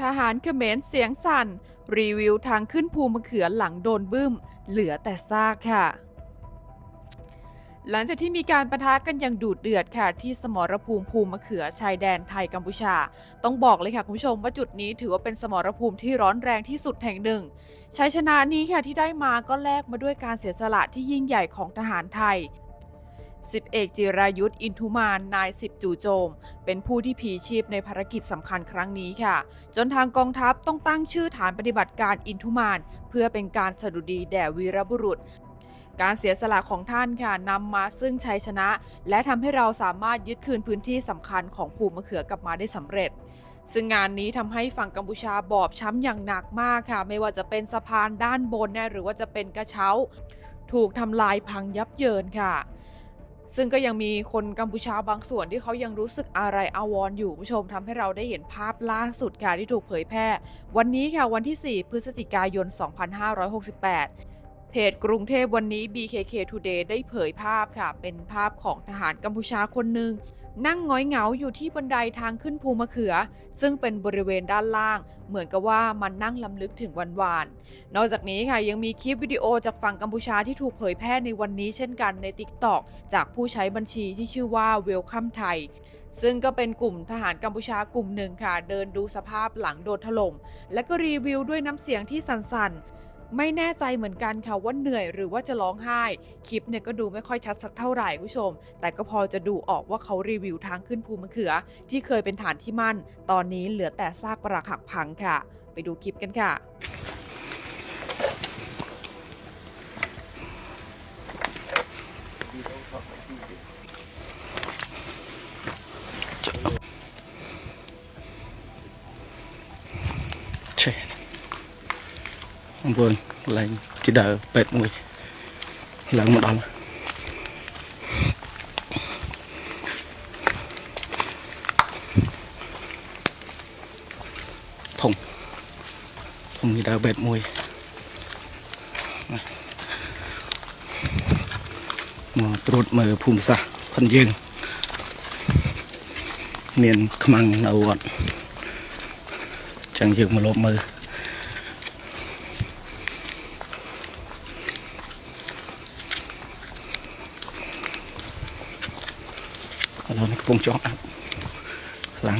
ทหารเขมรเสียงสั่น รีวิวทางขึ้นภูมะเขือหลังโดนบึ้ม เหลือแต่ซากค่ะ หลังจากที่มีการประทะกันอย่างดุเดือดค่ะ ที่สมรภูมิภูมิมะเขือชายแดนไทยกัมพูชา ต้องบอกเลยค่ะคุณผู้ชมว่าจุดนี้ถือว่าเป็นสมรภูมิที่ร้อนแรงที่สุดแห่งหนึ่งชัยชนะนี้ค่ะที่ได้มาก็แลกมาด้วยการเสียสละที่ยิ่งใหญ่ของทหารไทย สิบเอกจิรายุทธ์อินทุมาน นายสิบจู่โจม เป็นผู้ที่ผีชีพในภารกิจสำคัญครั้งนี้ค่ะ จนทางกองทัพต้องตั้งชื่อฐานปฏิบัติการอินทุมาน เพื่อเป็นการสดุดีแด่วีรบุรุษ การเสียสละของท่านค่ะนำมาซึ่งชัยชนะ และทำให้เราสามารถยึดคืนพื้นที่สำคัญของภูมิมะเขือกลับมาได้สำเร็จซึ่งงานนี้ทำให้ฝั่งกัมพูชาบอบช้ำอย่างหนักมากค่ะ ไม่ว่าจะเป็นสะพานด้านบนเนี่ยหรือว่าจะเป็นกระเช้า ถูกทำลายพังยับเยินค่ะ ซึ่งก็ยังมีคนกัมพูชาบางส่วนที่เขายังรู้สึกอะไรอาวรออยู่คุณผู้ชมทำให้เราได้เห็นภาพล่าสุดค่ะที่ถูกเผยแพร่ วันนี้ค่ะวันที่ 4 พฤศจิกายน 2568เพจกรุงเทพวันนี้ BKK Today ได้เผยภาพค่ะ เป็นภาพของทหารกัมพูชาคนหนึ่ง นั่งง้อยเหงาอยู่ที่บันไดทางขึ้นภูมะเขือ ซึ่งเป็นบริเวณด้านล่าง เหมือนกับว่ามันนั่งลำลึกถึงวันวาน นอกจากนี้ค่ะยังมีคลิปวิดีโอจากฝั่งกัมพูชาที่ถูกเผยแพร่ในวันนี้เช่นกันใน TikTok จากผู้ใช้บัญชีที่ชื่อว่า Welcome Thai ซึ่งก็เป็นกลุ่มทหารกัมพูชากลุ่มหนึ่งค่ะ เดินดูสภาพหลังโดนถล่มและก็รีวิวด้วยน้ำเสียงที่สั่นๆ ไม่แน่ใจเหมือนกันค่ะว่าเหนื่อยหรือว่าจะร้องไห้ คลิปเนี่ยก็ดูไม่ค่อยชัดสักเท่าไหร่คุณผู้ชม แต่ก็พอจะดูออกว่าเขารีวิวทางขึ้นภูมะเขือ ที่เคยเป็นฐานที่มั่น ตอนนี้เหลือแต่ซากปรักหักพังค่ะ ไปดูคลิปกันค่ะเช่ បងប្អូនកន្លែងជាដើរពេទ្យមួយឡើងមកដល់ធំធំជាដើរពេទ្យមួយមកត្រួតមើលភូមិសាស្ត្រផងយើងមានខ្មាំងនៅវត្តចឹងយើងមកលបមើល ราในกระโปรงจอกอัพหลัง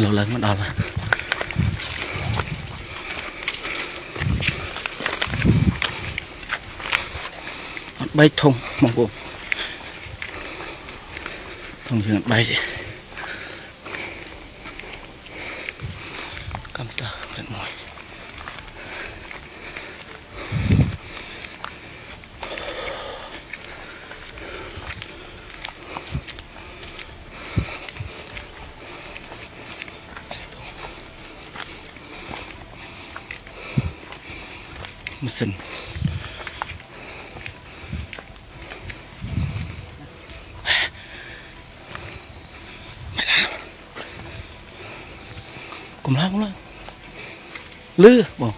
เราเลิกมันเอาละใบทงมองบุทงยืนใบ thật mỏi Listen. cùng lắm cũng lắm. ลือบอก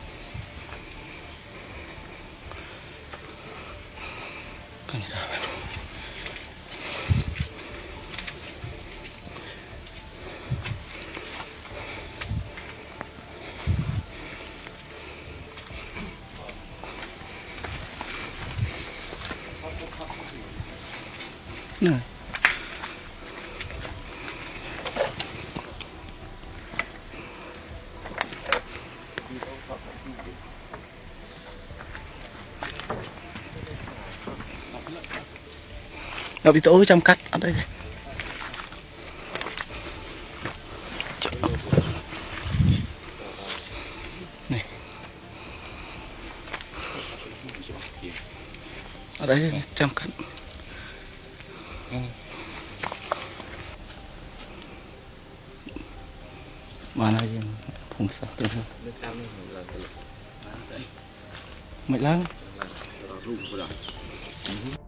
กันจ Ngọc bị tối trong cắt ở đây này. Ở đây trong cắt Mà này phùng sao từ hơn Mệt lắm Mm-hmm.